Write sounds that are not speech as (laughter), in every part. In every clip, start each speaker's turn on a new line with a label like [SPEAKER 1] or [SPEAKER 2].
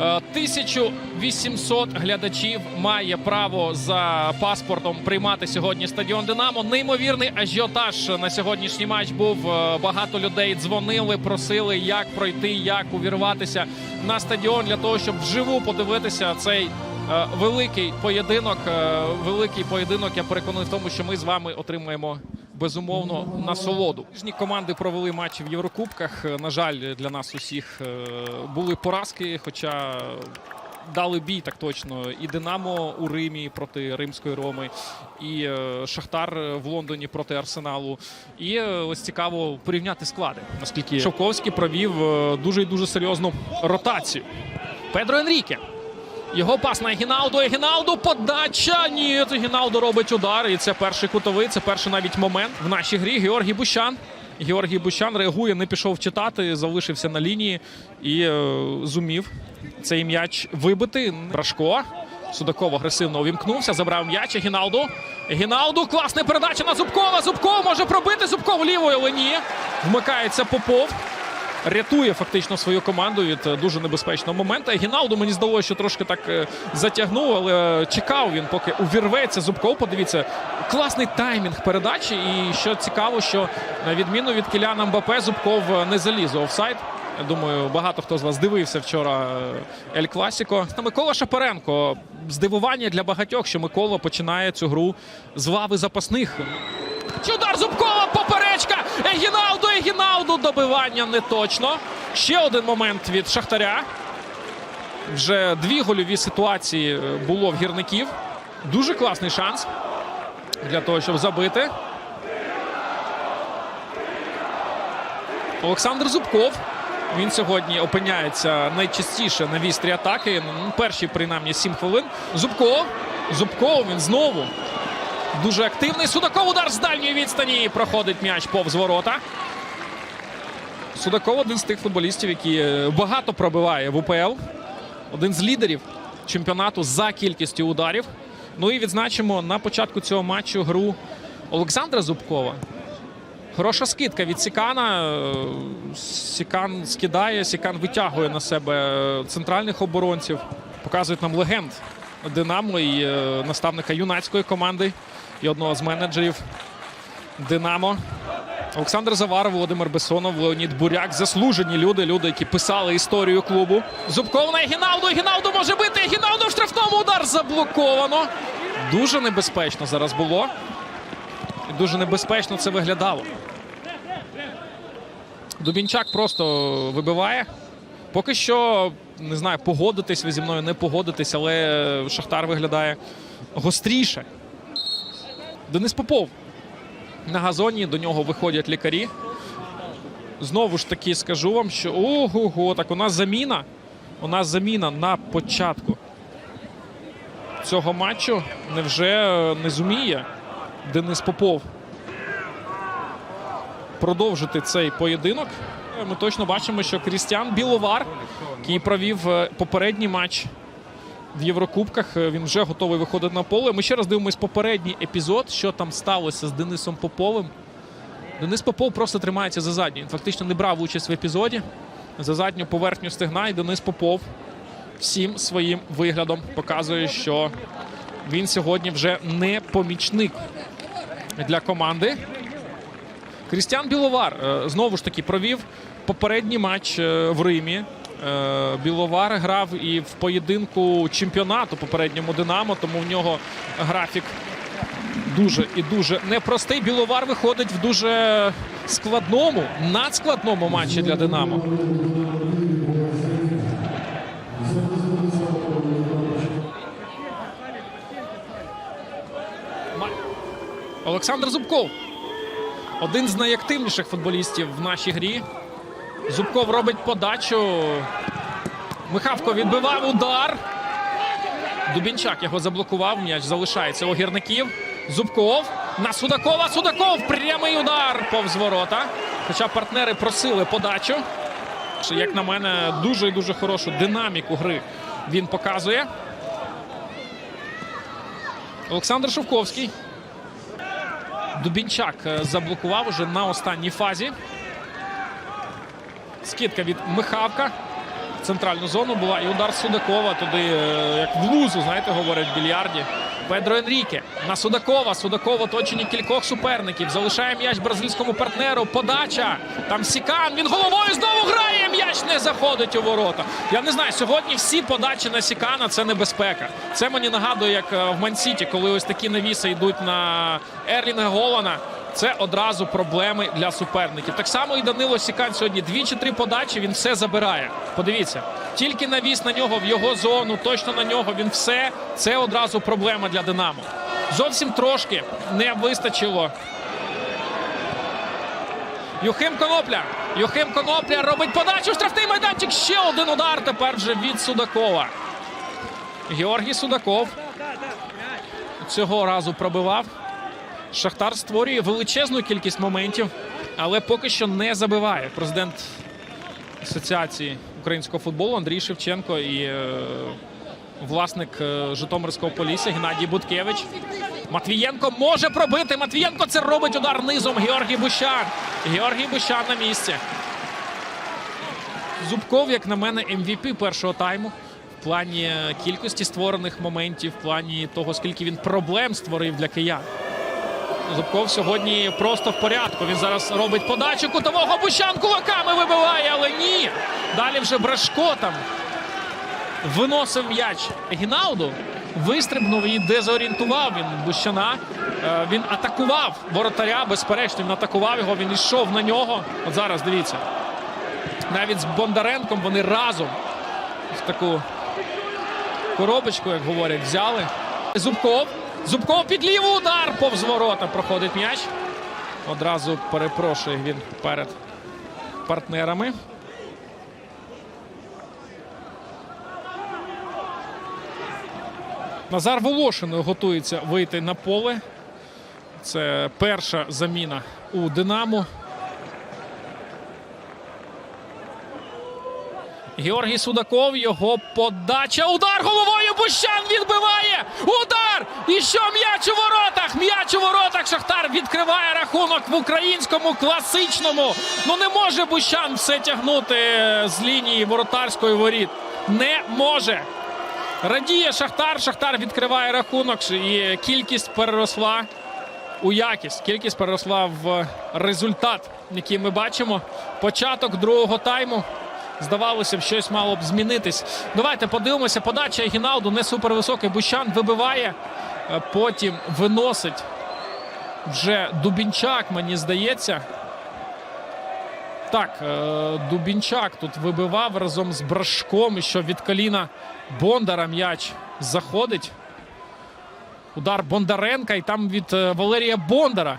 [SPEAKER 1] Е, 1800 глядачів має право за паспортом приймати сьогодні стадіон Динамо. Неймовірний ажіотаж на сьогоднішній матч був. Е, Багато людей дзвонили, просили, як пройти, як увірватися на стадіон для того, щоб вживу подивитися цей е, великий поєдинок. Е, Великий поєдинок. Я переконаний в тому, що ми з вами отримаємо безумовно насолоду. Кожні команди провели матчі в Єврокубках. Е, На жаль, для нас усіх е, були поразки, хоча дали бій так точно. І Динамо у Римі проти Римської Роми, і е, Шахтар в Лондоні проти Арсеналу. І ось цікаво порівняти склади, наскільки Шовковський провів дуже і дуже серйозну ротацію. Педро Енріке. Його пас на Егіналду. Егіналду подача. Ні, Егіналду робить удар. І це перший кутовий. Це перший навіть момент в нашій грі. Георгій Бущан. Георгій Бущан реагує, не пішов читати, залишився на лінії і е, зумів цей м'яч вибити. Брашко. Судаков агресивно увімкнувся, забрав м'яч. Егіналду. Егіналду. Класна передача на Зубкова. Зубков може пробити. Зубков лівою, але ні. Вмикається Попов рятує фактично свою команду від е, дуже небезпечного моменту. Гіналду мені здалося, що трошки так е, затягнув, але чекав він, поки увірветься Зубков. Подивіться, класний таймінг передачі. І що цікаво, що на відміну від Кіляна Мбапе, Зубков е, не заліз у офсайд. Я думаю, багато хто з вас дивився вчора Ель Класіко. Микола Шапаренко. Здивування для багатьох, що Микола починає цю гру з лави запасних. Чи удар Зубкова поперечка. Егіналду, Егіналду. Добивання не точно. Ще один момент від Шахтаря. Вже дві гольові ситуації е, було в гірників. Дуже класний шанс для того, щоб забити. Олександр Зубков. Він сьогодні опиняється найчастіше на вістрі атаки. Перші, принаймні, 7 хвилин. Зубков. Зубков він знову Дуже активний. Судаков удар з дальньої відстані. Проходить м'яч повз ворота. Судаков один з тих футболістів, які е, багато пробиває в УПЛ. Один з лідерів чемпіонату за кількістю ударів. Ну і відзначимо на початку цього матчу гру Олександра Зубкова. Хороша скидка від Сікана. Е, Сікан скидає, Сікан витягує на себе е, центральних оборонців. Показують нам легенд Динамо і наставника юнацької команди і одного з менеджерів Динамо. Олександр Завар, Володимир Бесонов, Леонід Буряк. Заслужені люди, люди, які писали історію клубу. Зубков на Егіналду. Егіналду може бити. Егіналду в штрафному удар заблоковано. Дуже небезпечно зараз було. І дуже небезпечно це виглядало. Дубінчак просто вибиває. Поки що не знаю, погодитись ви зі мною, не погодитись, але Шахтар виглядає гостріше. Денис Попов на газоні. До нього виходять лікарі. Знову ж таки скажу вам, що ого, так у нас заміна. У нас заміна на початку цього матчу. Невже не зуміє Денис Попов продовжити цей поєдинок? Ми точно бачимо, що Крістіан Біловар, який провів е, попередній матч в Єврокубках, е, він вже готовий виходити на поле. Ми ще раз дивимось попередній епізод, що там сталося з Денисом Поповим. Денис Попов просто тримається за задню. Він фактично не брав участь в епізоді. За задню поверхню стегна. І Денис Попов всім своїм виглядом показує, що він сьогодні вже не помічник для команди. Крістіан Біловар е, знову ж таки провів попередній матч е, в Римі. Е, Біловар грав і в поєдинку чемпіонату попередньому Динамо, тому в нього графік дуже і дуже непростий. Біловар виходить в дуже складному, надскладному матчі для Динамо. Олександр Зубков. Один з найактивніших футболістів в нашій грі. Зубков робить подачу. Михавко відбивав удар. Дубінчак його заблокував. М'яч залишається у гірників. Зубков на Судакова. Судаков. Прямий удар повз ворота. Хоча партнери просили подачу. Як на мене, дуже і дуже хорошу динаміку гри він показує. Олександр Шовковський. Дубінчак е, заблокував уже на останній фазі. Скидка від Михавка. в центральну зону була. І удар Судакова туди, е, як в лузу, знаєте, говорять в більярді. Педро Енріке на Судакова. Судаков в оточенні кількох суперників. Залишає м'яч бразильському партнеру. Подача. Там Сікан. Він головою знову грає. М'яч не заходить у ворота. Я не знаю, сьогодні всі подачі на Сікана це небезпека. Це мені нагадує, як е, в Мансіті, коли ось такі навіси йдуть на Ерлінга Голана. Це одразу проблеми для суперників. Так само і Данило Сікан сьогодні дві чи три подачі. Він все забирає. Подивіться, тільки навіс на нього в його зону, точно на нього. Він все це одразу проблема для Динамо. Зовсім трошки не вистачило. Юхим Конопля. Юхим Конопля робить подачу. Штрафний майданчик. Ще один удар. Тепер вже від Судакова. Георгій Судаков цього разу пробивав. Шахтар створює величезну кількість моментів, але поки що не забиває. Президент Асоціації українського футболу Андрій Шевченко і е, власник е, Житомирського полісся Геннадій Буткевич. Матвієнко може пробити. Матвієнко це робить удар низом. Георгій Бущан. Георгій Бущан на місці. Зубков, як на мене, MVP першого тайму. В плані е, кількості створених моментів, в плані того, скільки він проблем створив для киян. Зубков сьогодні просто в порядку. Він зараз робить подачу кутового Бущан кулаками вибиває, але ні. Далі вже Брашко там виносив м'яч Гінауду. Вистрибнув і дезорієнтував він Бущана. Е, Він атакував воротаря, безперечно, він атакував його, він йшов на нього. От зараз дивіться. Навіть з Бондаренком вони разом в таку коробочку, як говорять, взяли. Зубков. Зубков під лівий удар повз ворота проходить м'яч. Одразу перепрошує він перед партнерами. Назар Волошин готується вийти на поле. Це перша заміна у Динамо. Георгій Судаков, його подача. Удар головою Бущан відбиває. Удар! І що м'яч у воротах? М'яч у воротах. Шахтар відкриває рахунок в українському класичному. Ну не може Бущан все тягнути з лінії воротарської воріт. Не може. Радіє Шахтар. Шахтар відкриває рахунок. І кількість переросла у якість. Кількість переросла в результат, який ми бачимо. Початок другого тайму. Здавалося б, щось мало б змінитись. Давайте подивимося. Подача Гіналду не супервисокий. Бущан вибиває, е, потім виносить вже Дубінчак, мені здається. Так, е, Дубінчак тут вибивав разом з Брашком, що від коліна Бондара м'яч заходить. Удар Бондаренка, і там від е, Валерія Бондара.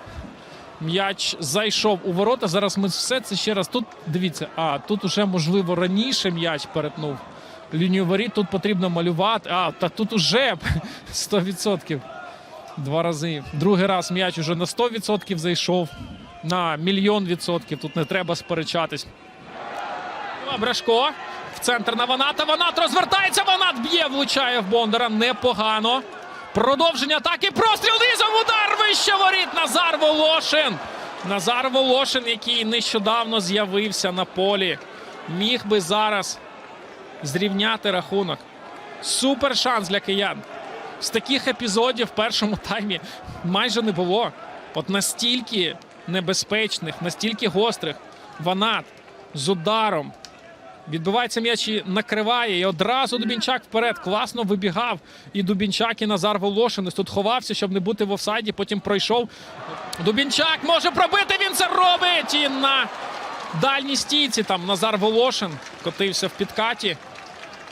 [SPEAKER 1] М'яч зайшов у ворота. Зараз ми все це ще раз. Тут дивіться, а тут уже можливо раніше м'яч перетнув лінію воріт. Тут потрібно малювати. А, та тут уже (laughs) 100%. Два рази. Другий раз м'яч уже на 100% зайшов. На мільйон відсотків. Тут не треба сперечатись. Брашко в центр на Ваната. Ванат розвертається. Ванат б'є, влучає в Бондара. Непогано. Продовження атаки. Простріл низом. Удар вище воріт. Назар Волошин. Назар Волошин, який нещодавно з'явився на полі. Міг би зараз зрівняти рахунок. Супер шанс для киян. З таких епізодів в першому таймі майже не було. От настільки небезпечних, настільки гострих. Ванат з ударом. Відбивається м'яч і накриває. І одразу Дубінчак вперед. Класно вибігав. І Дубінчак, і Назар Волошин. Ось Тут ховався, щоб не бути в офсайді. Потім пройшов. Дубінчак може пробити. Він це робить. І на дальній стійці там Назар Волошин котився в підкаті.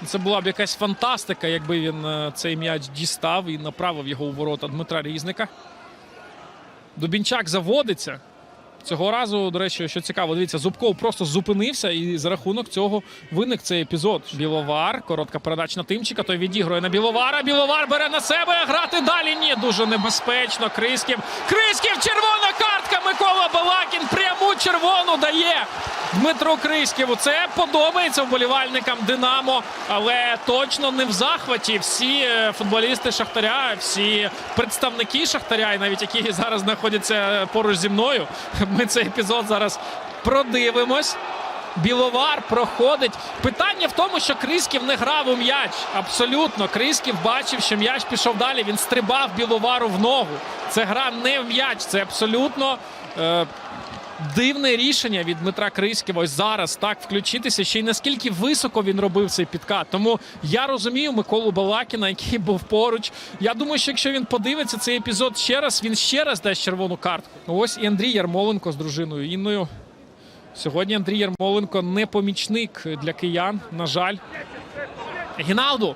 [SPEAKER 1] Це була б якась фантастика, якби він е, цей м'яч дістав і направив його у ворота Дмитра Різника. Дубінчак заводиться. Цього разу, до речі, що цікаво, дивіться, Зубков просто зупинився, і за рахунок цього виник цей епізод. Біловар, коротка передача на Тимчика. Той відігрує на Біловара. Біловар бере на себе грати далі. Ні, дуже небезпечно. Криськів. Криськів, червона картка. Микола Балакін пряму червону дає Дмитру Криськіву. Це подобається вболівальникам Динамо, але точно не в захваті. Всі е, футболісти Шахтаря, всі представники Шахтаря, і навіть які зараз знаходяться поруч зі мною. (laughs) Ми цей епізод зараз продивимось. Біловар проходить. Питання в тому, що Крисків не грав у м'яч. Абсолютно. Крисків бачив, що м'яч пішов далі. Він стрибав біловару в ногу. Це гра не в м'яч. Це абсолютно. Е- Дивне рішення від Дмитра Криськіва ось зараз так включитися. Ще й наскільки високо він робив цей підкат. Тому я розумію Миколу Балакіна, який був поруч. Я думаю, що якщо він подивиться цей епізод ще раз, він ще раз дасть червону картку. Ось і Андрій Ярмоленко з дружиною Інною. Сьогодні Андрій Ярмоленко не помічник для киян. На жаль. Гіналду.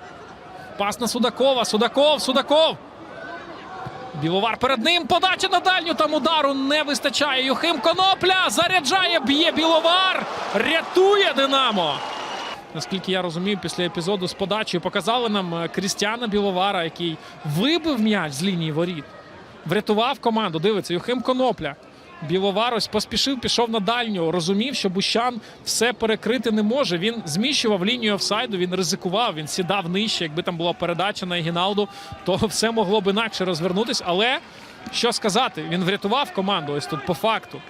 [SPEAKER 1] Пас на Судакова. Судаков, Судаков. Біловар перед ним. Подача на дальню. Там удару не вистачає. Юхим Конопля заряджає, б'є Біловар. Рятує Динамо. Наскільки я розумію, після епізоду з подачею показали нам е, Крістіана Біловара, який вибив м'яч з лінії воріт. Врятував команду. Дивиться, Юхим Конопля. Біловар ось поспішив, пішов на дальню. Розумів, що Бущан все перекрити не може. Він зміщував лінію офсайду, він ризикував, він сідав нижче. Якби там була передача на Егіналду, то (laughs) все могло б інакше розвернутись. Але що сказати, він врятував команду. Ось тут по факту.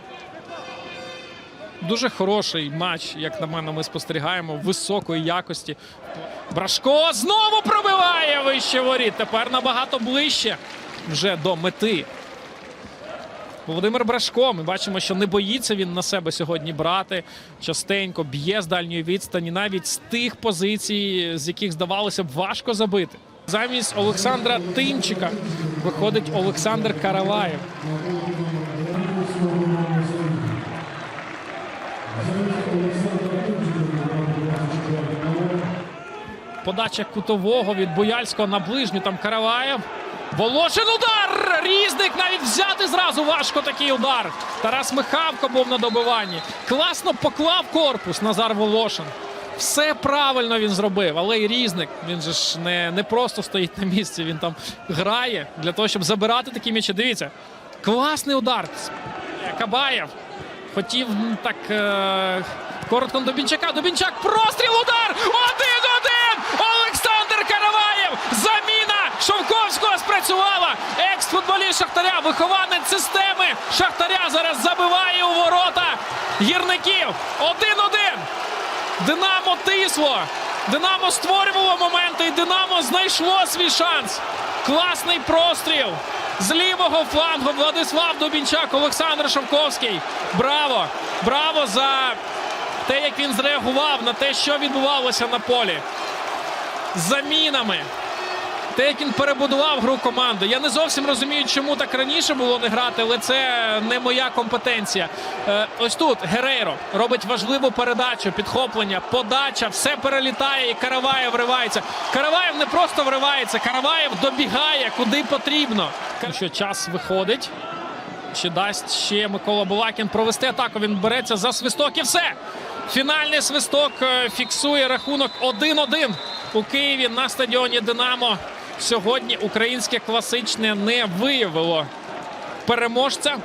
[SPEAKER 1] Дуже хороший матч, як на мене, ми спостерігаємо високої якості. Брашко знову пробиває вище воріт. Тепер набагато ближче вже до мети. Володимир Брашко. Ми бачимо, що не боїться він на себе сьогодні брати. Частенько б'є з дальньої відстані, навіть з тих позицій, з яких здавалося б важко забити. Замість Олександра Тимчика виходить Олександр Караваєв. Подача кутового від Бояльського на ближню. Там Караваєв. Волошин удар! Різник навіть взяти зразу важко такий удар. Тарас Михавко був на добиванні. Класно поклав корпус Назар Волошин. Все правильно він зробив, але і різник. Він же ж не, не просто стоїть на місці, він там грає для того, щоб забирати такі м'ячі. Дивіться, класний удар. Кабаєв хотів так е, коротко на Дубінчака. Дубінчак простріл удар! Один-один! Олександр Караваєв! Заміна Шовковського спрацювала! Екс-футболіст Шахтаря, вихованець системи Шахтаря зараз забиває у ворота гірників. Один-один! Динамо тисло! Динамо створювало моменти, і Динамо знайшло свій шанс. Класний простріл з лівого флангу Владислав Дубінчак, Олександр Шовковський. Браво! Браво за те, як він зреагував на те, що відбувалося на полі. Замінами. Те, як перебудував гру команди. Я не зовсім розумію, чому так раніше було не грати, але це не моя компетенція. Е, ось тут Герейро робить важливу передачу, підхоплення, подача, все перелітає, і Караваєв вривається. Караваєв не просто вривається, Караваєв добігає куди потрібно. Що час виходить. Чи дасть ще Микола Булакін провести атаку? Він береться за свисток і все. Фінальний свисток е, фіксує рахунок 1-1 у Києві на стадіоні Динамо. Сьогодні українське класичне не виявило переможця.